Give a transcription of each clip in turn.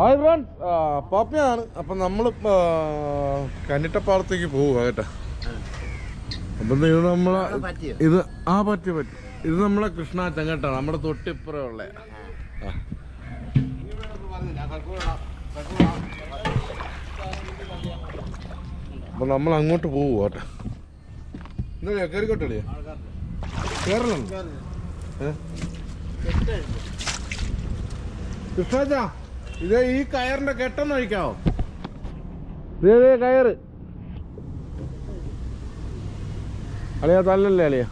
Hi friends പാപ്പയാണ് അപ്പം നമ്മൾ കന്നിട്ടപ്പാടത്തേക്ക് പോവുക കേട്ടോ. അപ്പം ഇത് നമ്മളെ? ഇത് ആ പറ്റി പറ്റി. ഇത് നമ്മളെ കൃഷ്ണ കേട്ടോ. നമ്മുടെ തൊട്ടിപ്പുറം ഉള്ള. അപ്പം നമ്മൾ അങ്ങോട്ട് പോവുക കേട്ടോ. എന്താ കയറിക്കോട്ടെ കേരളം ഏ? കൃഷ്ണാച്ചാ ഇത് ഈ കയറിന്റെ കെട്ടെന്ന് ഇതേ കയറ്. അളിയാ തല്ലല്ലേ അളിയാ?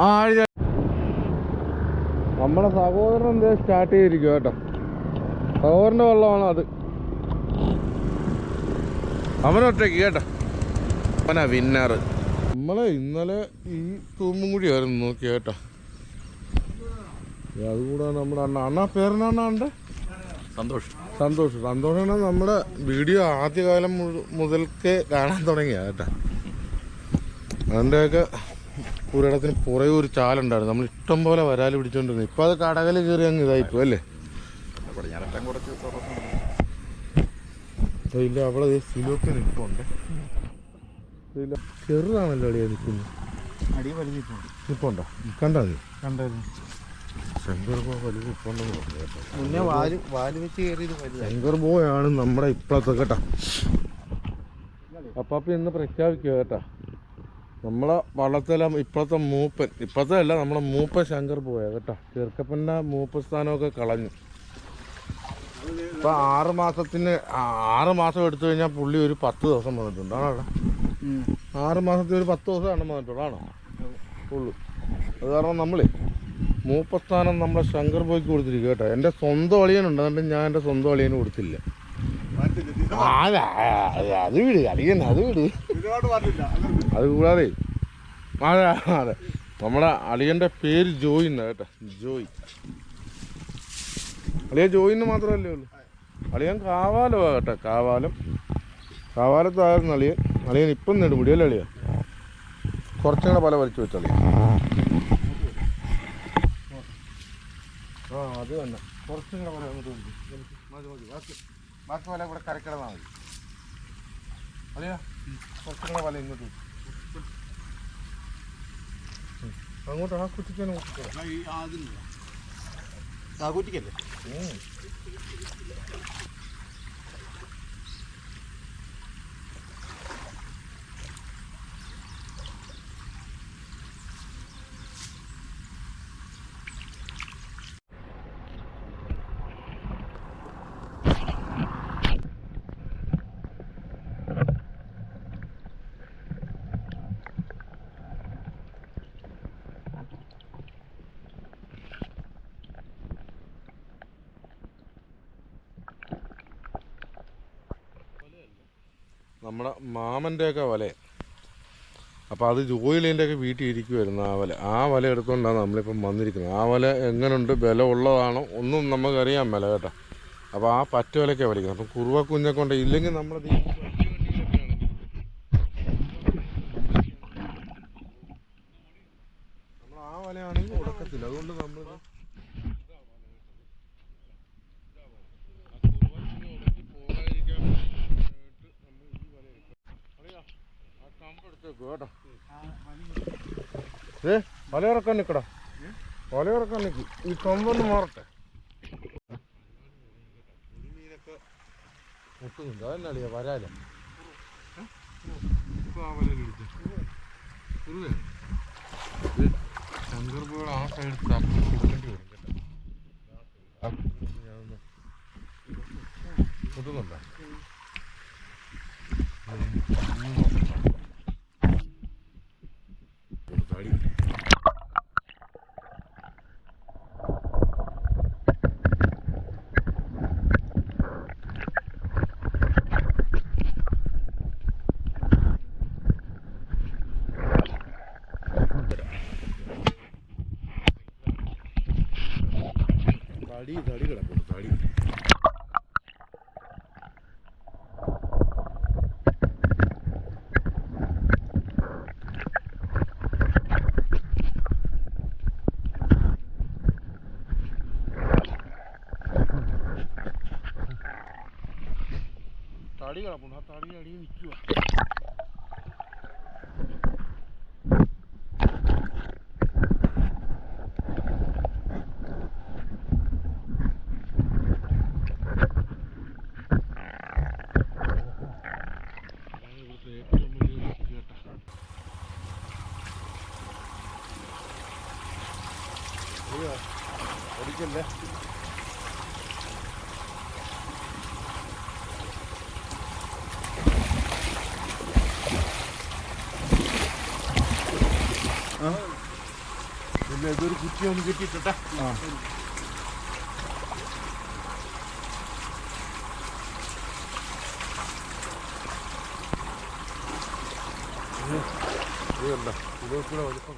ആ നമ്മുടെ സഹോദരൻ എന്തേ സ്റ്റാർട്ട് ചെയ്തിരിക്കും കേട്ടോ. സഹോദരന്റെ വെള്ളമാണ് അത്. അവനൊറ്റയ്ക്ക് കേട്ടോ. അവനാ വിന്നറ് നമ്മളെ ഇന്നലെ ഈ തൂമ്പും കൂടിയായിരുന്നു നോക്കി കേട്ടോ. അതുകൂടെ നമ്മുടെ അണ്ണ അണ്ണാ പേരനാണ്ണ സന്തോഷ്. സന്തോഷ്. സന്തോഷാണ് നമ്മുടെ വീഡിയോ ആദ്യകാലം മുതൽക്കേ കാണാൻ തുടങ്ങിയ കേട്ടോ. അതിന്റെയൊക്കെ ഒരിടത്തിന് പുറകെ ഒരു ചാലുണ്ടായിരുന്നു നമ്മൾ ഇഷ്ടം പോലെ വരാൽ പിടിച്ചോണ്ടിരുന്നു. ഇപ്പൊ അത് കടകൽ കയറി അങ്ങ് ഇതായിപ്പോ അല്ലേ? ഇല്ല അവിടെ സിലോക്ക് നിൽപ്പുണ്ട് ഇല്ല ചെറുതാണല്ലോ അടിയാ നിൽക്കുന്നത്. അടി വലിഞ്ഞിട്ടുണ്ട് നിൽപ്പുണ്ടോ. കണ്ടാ പറഞ്ഞു കേട്ടോ. മുന്നേ വാൽ വാൽ വെച്ച് കയറിയത് വലുതായി. ശങ്കർ ബോയാണ് നമ്മുടെ ഇപ്പോഴത്തെ കേട്ടാ. അപ്പാപ്പ ഇന്ന് പ്രഖ്യാപിക്കുക കേട്ടാ. നമ്മളെ വള്ളത്തിലെ ഇപ്പോഴത്തെ മൂപ്പൻ ഇപ്പോഴത്തെ അല്ല നമ്മളെ മൂപ്പൻ ശങ്കർ ബോയ കേട്ടാ. ചെറുക്കപ്പന്റെ മൂപ്പ സ്ഥാനമൊക്കെ കളഞ്ഞു. ഇപ്പൊ ആറ് മാസത്തിന് ആറ് മാസം എടുത്തു കഴിഞ്ഞാൽ പുള്ളി ഒരു പത്ത് ദിവസം വന്നിട്ടുണ്ട്. ആണോ? ആറ് മാസത്തിൽ ഒരു പത്ത് ദിവസം എണ്ണം വന്നിട്ടുള്ളൂ ആണോ? ഉള്ളു. അത് കാരണം നമ്മളേ മൂപ്പസ്ഥാനം നമ്മളെ ശങ്കർ ബോയ്ക്ക് കൊടുത്തിരിക്കും കേട്ടോ. എന്റെ സ്വന്തം അളിയനുണ്ട്. എന്നിട്ട് ഞാൻ എന്റെ സ്വന്തം അളിയന് കൊടുത്തില്ല. അത് വിട്. അളിയൻ അത് വിട്. അത് കൂടാതെ അതെ അതെ. നമ്മുടെ അളിയന്റെ പേര് ജോയി എന്നാ കേട്ടോ. ജോയി. അളിയൻ ജോയിന്ന് മാത്രമല്ലേ ഉള്ളൂ? അളിയൻ കാവാലോ കേട്ടോ. കാവാലം. കാവാലത്തായിരുന്നു അളിയൻ. അളിയൻ ഇപ്പം നെടുമുടിയല്ലേ അളിയ കുറച്ചും കൂടെ പല വലിച്ചു വെച്ചളിയൻ ആ അത് തന്നെ. കുറച്ചും കൂടെ പല അങ്ങോട്ട് കൊണ്ട്. മതി മതി ബാക്കി. ബാക്കി വല കൂടെ കരക്കിടന്നാൽ മതി. അളിയ കുറച്ചും കൂടെ വല ഇങ്ങോട്ട്. അങ്ങോട്ട് ആ കുറ്റിക്കാനും കുറ്റിക്കണം സാകൂറ്റിക്കല്ലേ നമ്മുടെ മാമന്റെയൊക്കെ വല. അപ്പോൾ അത് ജോയിലേന്റെയൊക്കെ വീട്ടിൽ ഇരിക്കുമായിരുന്നു ആ വല. ആ വല എടുത്തുകൊണ്ടാണ് നമ്മളിപ്പം വന്നിരിക്കുന്നത്. ആ വല എങ്ങനെയുണ്ട് വില ഉള്ളതാണോ ഒന്നും നമുക്കറിയാൻ മേല കേട്ടോ. അപ്പോൾ ആ പറ്റ വലയ്ക്കാണ് വലിക്കുന്നത്. അപ്പം കുറുവ കുഞ്ഞെ കൊണ്ട് ഇല്ലെങ്കിൽ നമ്മളത് ഈ നമ്മൾ ആ വലയാണെങ്കിൽ ഉടക്കത്തില്ല അതുകൊണ്ട് നമ്മൾ കേട്ടോ ഏ വലയിറക്കാൻ നിക്കടാ. വലയിറക്കാൻ നിക്ക്. ഈ കൊമ്പൊന്ന് മാറട്ടെ. മുട്ടുന്നുണ്ട്? അതന്നെ അളിയാ വരാല. ശങ്കർപുഴ ആ സൈഡ് കൊടുക്കേണ്ടി വരും കേട്ടോ മുട്ടുന്നുണ്ടോ? から문 닫다 하려니 있 지. ഇല്ല ഇതൊരു കുറ്റി ഒന്ന് കിട്ടിയിട്ടെ ഇതല്ല ഇത് കൂടെ വലിപ്പം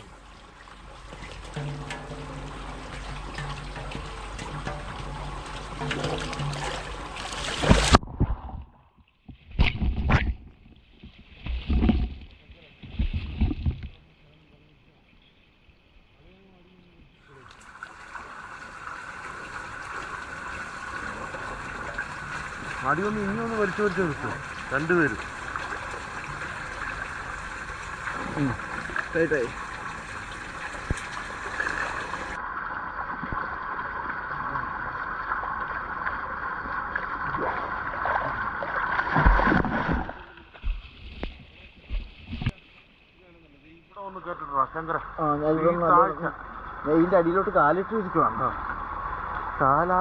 അടിയൊന്ന് ഇനി ഒന്ന് വലിച്ചു വലിച്ചു നിർത്തും രണ്ടുപേരും. ടൈറ്റായി ഒന്ന് ശങ്കര? ഇതിന്റെ അടിയിലോട്ട് കാലിട്ട് ഇരിക്കുവാണ് കാല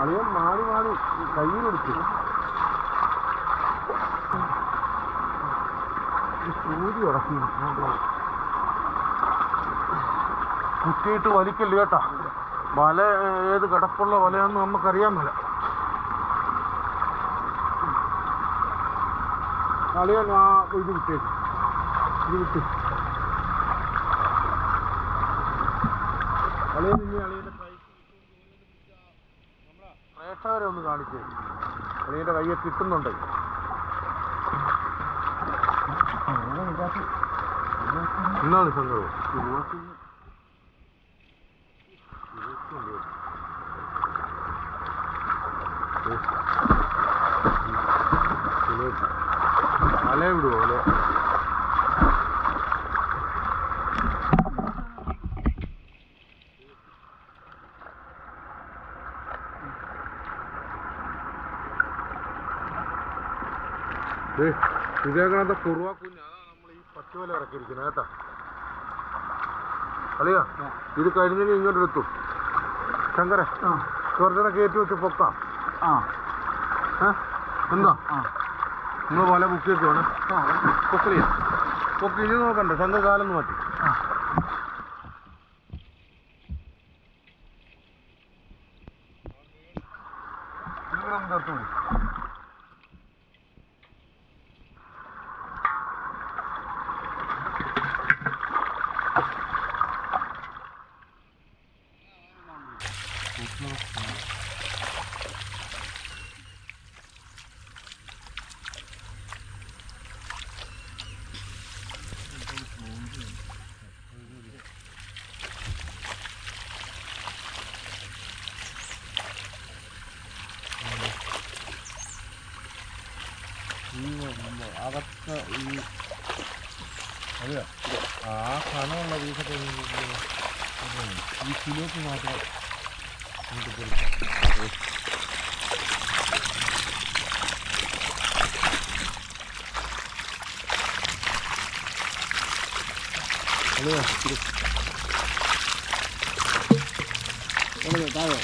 അളിയൻ മാറി മാറി കയ്യിലെടുത്തു സൂചി ഉടക്കി കുത്തിയിട്ട് വലിക്കല്ല കേട്ടാ? വല ഏത് കിടപ്പുള്ള വലയാന്ന് നമുക്കറിയാൻ മേല. അളിയൻ ആ ഇത് കിട്ടിയത് ഇത് കിട്ടി അളിയൻ ഇനി അളിയന്റെ കൈ പ്രേക്ഷകരെ ഒന്ന് കാണിച്ചേ അളിയന്റെ കയ്യെ കിട്ടുന്നുണ്ട്. എന്നാണ് സംഭവം? അലേ വിടുവോ അല വിവേകാനന്ദ കുറുവാ കുഞ്ഞ്. നമ്മൾ ഈ പച്ചുവല ഇറക്കിയിരിക്കുന്നത് കേട്ടോ. അളിയാ ഇത് കഴിഞ്ഞ ഇങ്ങോട്ട് എടുത്തു. ശങ്കര കുറച്ചുകൂടെ കയറ്റി വെച്ച് പൊക്കാം. ആ? എന്താ? ആ. നിങ്ങൾ വല ബുക്ക് ചെയ്തോണേ പൊക്കലിയാ പൊക്കി ഇനി നോക്കണ്ട. ശങ്കർ കാലൊന്ന് മാറ്റി ആ ഇവിടെ ഒന്ന് ചേർത്ത് മതി ഈ അകത്ത് ഈ അതെയോ ആ കനമുള്ള വീസൊക്കെ ഈ കിലോക്ക് മാത്രം ഇങ്ങോട്ട് കൊടുക്കും. അതെയോ ഇത് എവിടെ താഴെ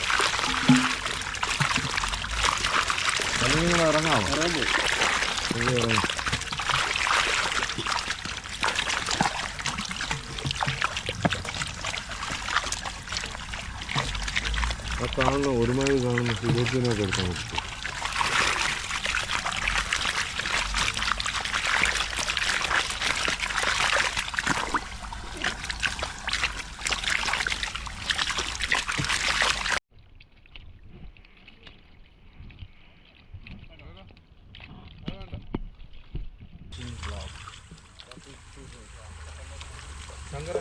അല്ലെങ്കിൽ നിങ്ങൾ ഇറങ്ങാമോ പറയാൻ പോയി ഇത് ഇറങ്ങും ആ കാണുന്ന കാണുന്ന സുഖത്തിനൊക്കെ എടുക്കാൻ പറ്റും ശങ്കര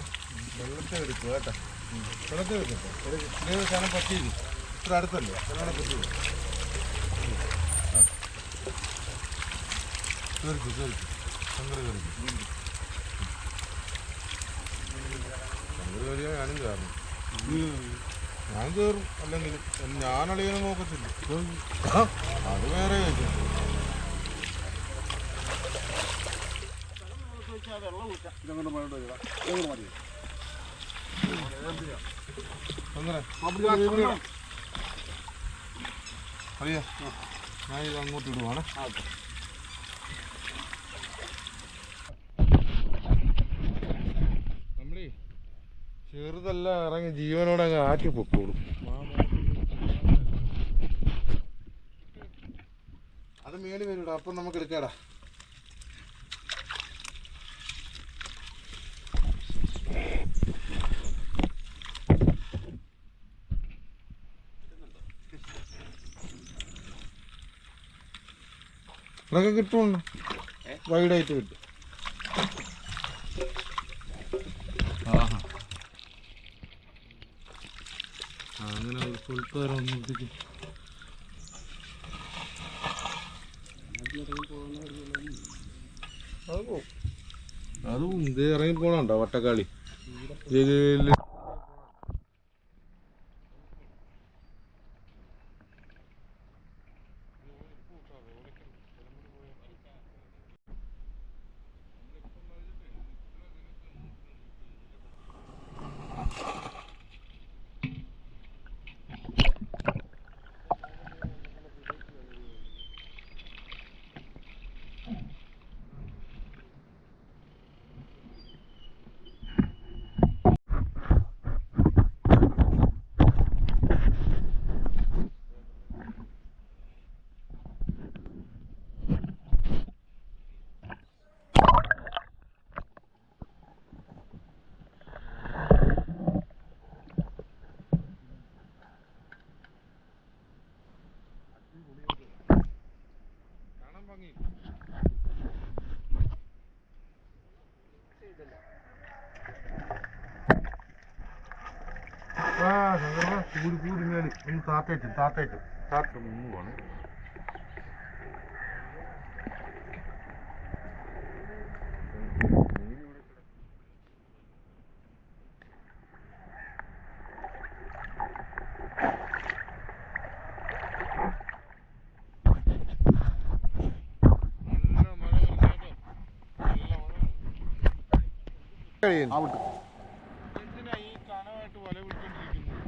വെള്ളത്തെ എടുക്കുക കേട്ടോ. വെള്ളത്തെ എടുക്കട്ടോ സാധനം പറ്റിയില്ല? ഇത്ര അടുത്തല്ലേ പറ്റിയത് ആ. കയറിക്കു കയറിക്കു ശങ്കർ കയറിക്കു ശങ്കർ കയറിയാൽ ഞാനും കയറണം ഞാൻ കയറും അല്ലെങ്കിൽ ഞാൻ അളിയനെ നോക്കത്തില്ല. അത് വേറെ മതി. അങ്ങനെ. അറിയാ ഞാൻ ഇത് അങ്ങോട്ട് ഇടുവാണ്. ആ, നമ്മളേ ചെറുതെല്ലാം ഇറങ്ങി ജീവനോടെ അങ്ങ് ആറ്റി പൊക്കോളും. അത് മേളി വരൂടാ അപ്പം നമുക്ക് എടുക്കാടാ. ഇതൊക്കെ കിട്ടുമല്ലോ വൈഡായിട്ട് കിട്ടും. അങ്ങനെ അത് ഇത് ഇറങ്ങി പോണുണ്ടോ വട്ടക്കാളി? ഇതിൽ കാണാൻ ഭംഗി ആ ശങ്കരമ്മ കൂടി കൂടി മേലും ഒന്ന് താത്തേറ്റും താത്തേറ്റ്. താത്ത മുങ്ങുവാണ് നല്ല മഴ വന്നിട്ട് മാറ്റാൻ വേണ്ടിയേ. ഈ കനമായിട്ട് വല പിടിച്ചോണ്ടിരിക്കുന്നത്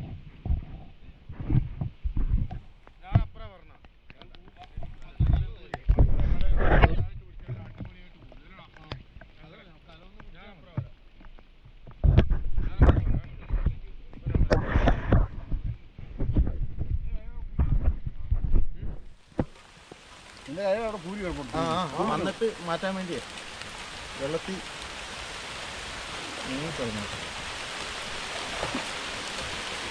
ഞാൻ അപ്പുറം പറഞ്ഞ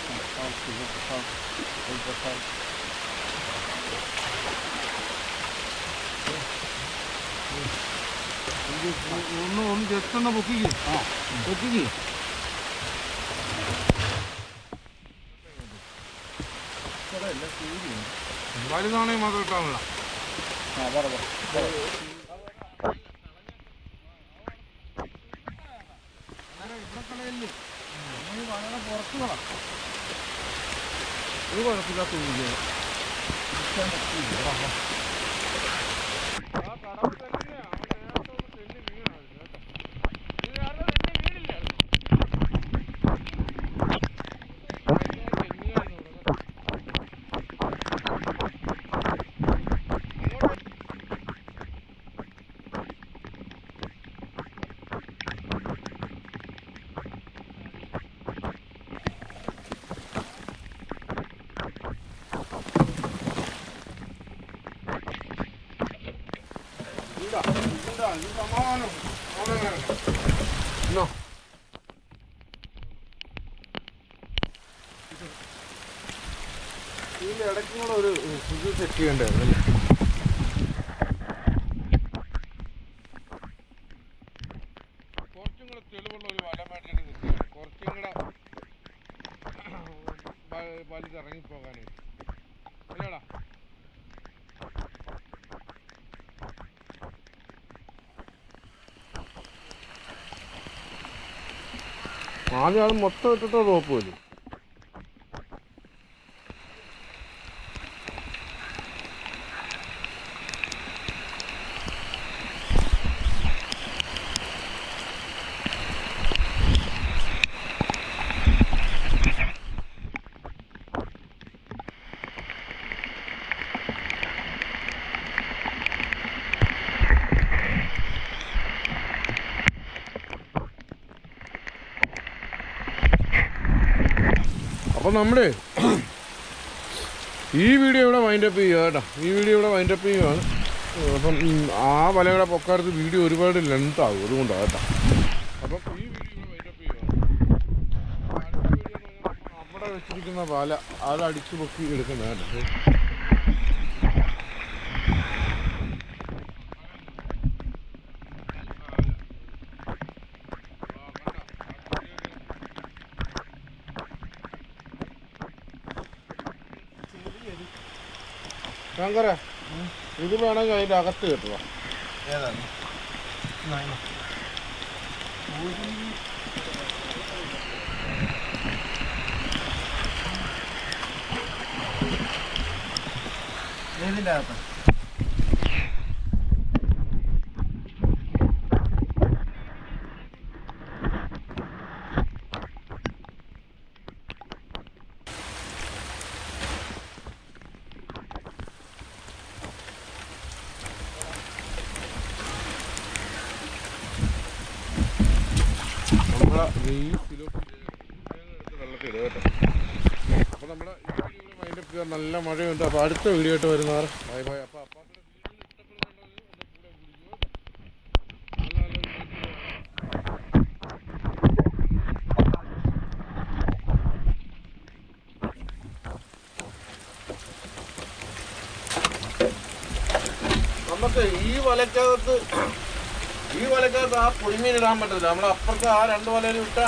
എന്റെ കാര്യം അവിടെ കൂലി കിടപ്പുണ്ട് ആ, ആ, ആ. വന്നിട്ട് മാറ്റാൻ വേണ്ടിയേ വെള്ളത്തിൽ ഒന്ന് ഒന്ന് ജസ്റ്റ് ഒന്ന് പൊക്കിക്ക് ആ പൊക്കിക്ക് ഇവിടെ എല്ലാം കൂലിയുണ്ട് വലുതാണെങ്കിൽ മാത്രം ഇട്ടാൽ ആ പറ പറ പുറത്ത് കളാം ഒരു ചെക്ക് ചെയ്യണ്ടായിരുന്നു കുറച്ചും കൂടെ തെളിവുള്ള ഒരു വല മേടിച്ചിട്ട് കുറച്ചും കൂടെ വലുതിറങ്ങിപ്പോകാനേ അല്ലേടാ ആദ്യം അത് മൊത്തം ഇട്ടിട്ടോ തോപ്പ് വരും അപ്പം നമ്മുടെ ഈ വീഡിയോ ഇവിടെ വൈൻഡപ്പ് ചെയ്യുക കേട്ടോ. ഈ വീഡിയോ ഇവിടെ വൈൻഡപ്പ് ചെയ്യുകയാണ് അപ്പം ആ വലയുടെ പൊക്കാലത്ത് വീഡിയോ ഒരുപാട് ലെങ്ത് ആകും അതുകൊണ്ടാണ് കേട്ടോ. അപ്പം ഈ വീഡിയോ വൈൻഡപ്പ് ചെയ്യുകയാണ് അവിടെ വെച്ചിരിക്കുന്ന വല അത് അടിച്ചു പൊക്കി എടുക്കുന്ന കേട്ടോ ശങ്കര ഇത് വേണമെങ്കിൽ അതിന്റെ അകത്ത് കെട്ടുക. ഏതാണ്? ഏതിന്റെ അകത്ത് നമ്മളെ ഈ കിലോ എടുത്ത് വെള്ളത്തിൽ ഇടുക കേട്ടോ അപ്പോൾ നമ്മുടെ നല്ല മഴയുണ്ട് അപ്പോൾ അടുത്ത വീഡിയോ ആയിട്ട് വരുന്നവർ ബൈ ബൈ അപ്പോൾ നമുക്ക് ഈ വലക്കകത്ത് ഈ വലക്കകത്ത് ആ പുളിമീൻ ഇടാൻ പറ്റത്തില്ല. നമ്മുടെ അപ്പുറത്ത് ആ രണ്ട് വലയിൽ ഇട്ട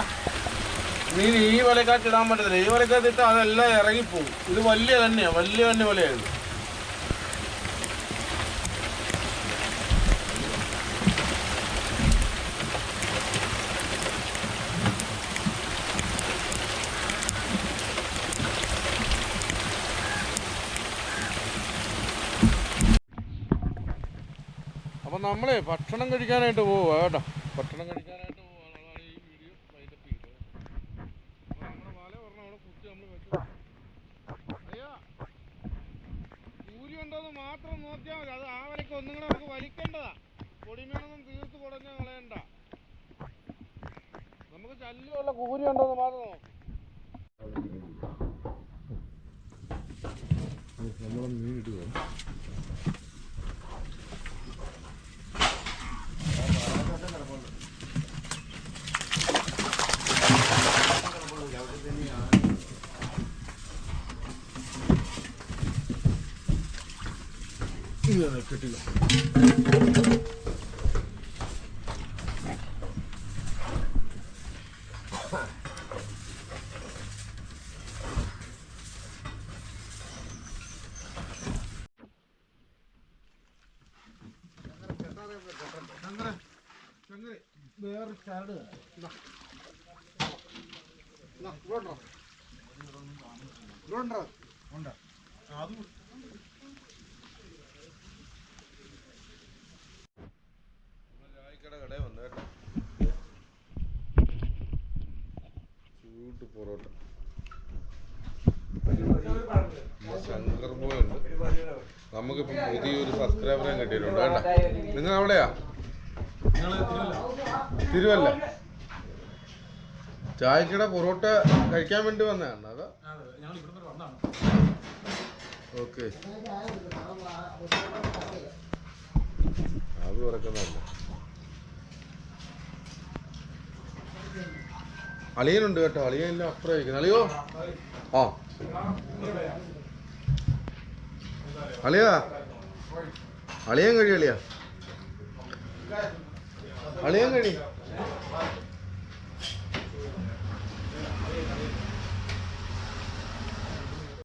മീൻ ഈ വലക്കകത്ത് ഇടാൻ പറ്റത്തില്ല. ഈ വലക്കകത്ത് ഇട്ടാൽ അതെല്ലാം ഇറങ്ങിപ്പോകും ഇത് വലിയ തന്നെയാണ് വലിയ തന്നെ വലയാണ് അപ്പം നമ്മളെ ഭക്ഷണം കഴിക്കാനായിട്ട് പോവുക കേട്ടോ. ഭക്ഷണം കഴിക്കാനായിട്ട് അതാണ് ഈ വീഡിയോ നമ്മൾ വെച്ചു മാത്രം നോക്കിയാൽ മതി. അത് ആ വലയ്ക്ക് ഒന്നും കൂടെ നമുക്ക് വലിക്കേണ്ടതാ. പൊടിമേണൊന്നും തീർത്ത് കുടഞ്ഞ് കളയണ്ട. നമുക്ക് ശല്യമുള്ള കൂലി മാത്രം മീൻ ഇടുക കിട്ടില്ല വേറെ ചരട് ഉണ്ട് അത് ചായക്കട ചൂട്ട് പൊറോട്ട ശങ്കർ ബോയ് ഉണ്ട് നമുക്കിപ്പം പുതിയൊരു സബ്സ്ക്രൈബറെ കിട്ടിയിട്ടുണ്ട്. കേട്ടോ നിങ്ങൾ എവിടെയാ തിരുവല്ല. ചായക്കട പൊറോട്ട കഴിക്കാൻ വേണ്ടി വന്നതാണ്. അതോ? ഓക്കെ അത് തുറക്കുന്നതല്ല. അളിയനുണ്ട് കേട്ടോ. അളിയൻ അപ്പുറം ഇരിക്കുന്നു അളിയോ? ആ. അളിയ. അളിയൻ കഴിയളിയ അളിയാ? അളിയൻ കഴി.